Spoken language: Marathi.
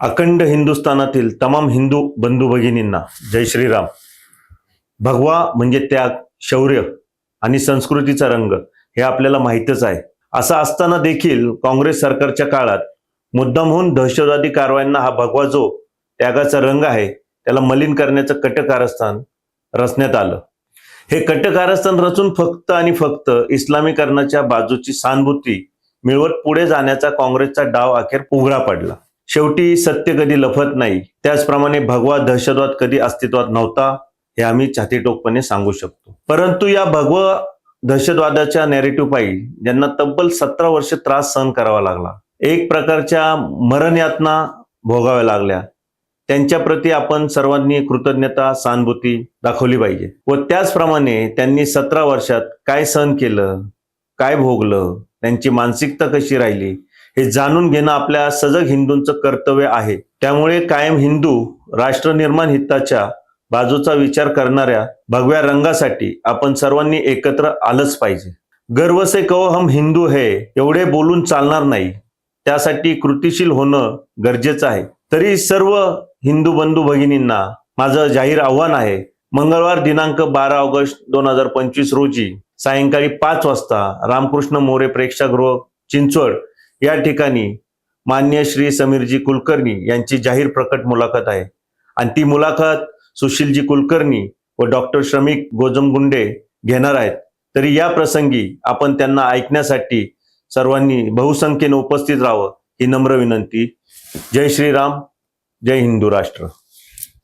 अखंड हिंदुस्थानातील तमाम हिंदू बंधू भगिनींना जय श्रीराम. भगवा म्हणजे त्याग शौर्य आणि संस्कृतीचा रंग हे आपल्याला माहीतच आहे. असं असताना देखील काँग्रेस सरकारच्या काळात मुद्दामहून दहशतवादी कारवायांना हा भगवा जो त्यागाचा रंग आहे त्याला मलिन करण्याचं कटकारस्थान रचण्यात आलं. हे कटकारस्थान रचून फक्त आणि फक्त इस्लामीकरणाच्या बाजूची सहानुभूती मिळवत पुढे जाण्याचा काँग्रेसचा डाव अखेर उघडा पडला. शेवटी सत्य कधी लफत नाही त्याचप्रमाणे भगवा दहशतवाद कधी अस्तित्वात नव्हता हे आम्ही छातीटोकपणे सांगू शकतो. परंतु या भगवा दहशतवादाच्या नॅरेटिव्ह पायी ज्यांना तब्बल सतरा वर्ष त्रास सहन करावा लागला एक प्रकारच्या मरण यातना भोगाव्या लागल्या. त्यांच्या प्रती आपण सर्वांनी कृतज्ञता सहानुभूती दाखवली पाहिजे. व त्याचप्रमाणे त्यांनी सतरा वर्षात काय सहन केलं काय भोगलं त्यांची मानसिकता कशी राहिली हे जाणून घेणं आपल्या सजग हिंदूंचं कर्तव्य आहे. त्यामुळे कायम हिंदू राष्ट्रनिर्माण हिताच्या बाजूचा विचार करणाऱ्या भगव्या रंगासाठी आपण सर्वांनी एकत्र आलंच पाहिजे. गर्व से कहो हम हिंदू हे एवढे बोलून चालणार नाही. त्यासाठी कृतिशील होणं गरजेचं आहे. तरी सर्व हिंदू बंधू भगिनींना माझं जाहीर आव्हान आहे मंगळवार दिनांक बारा ऑगस्ट दोन हजार पंचवीस रोजी सायंकाळी पाच वाजता रामकृष्ण मोरे प्रेक्षागृह चिंचवड या ठिकाणी मान्य श्री समीरजी कुलकर्णी यांची जाहीर प्रकट मुलाखत आहे. आणि ती मुलाखत सुशीलजी कुलकर्णी व डॉक्टर श्रमिक गोजमगुंडे घेणार आहेत. तरी या प्रसंगी आपण त्यांना ऐकण्यासाठी सर्वांनी बहुसंख्येने उपस्थित राहावं ही नम्र विनंती. जय श्रीराम जय हिंदू राष्ट्र.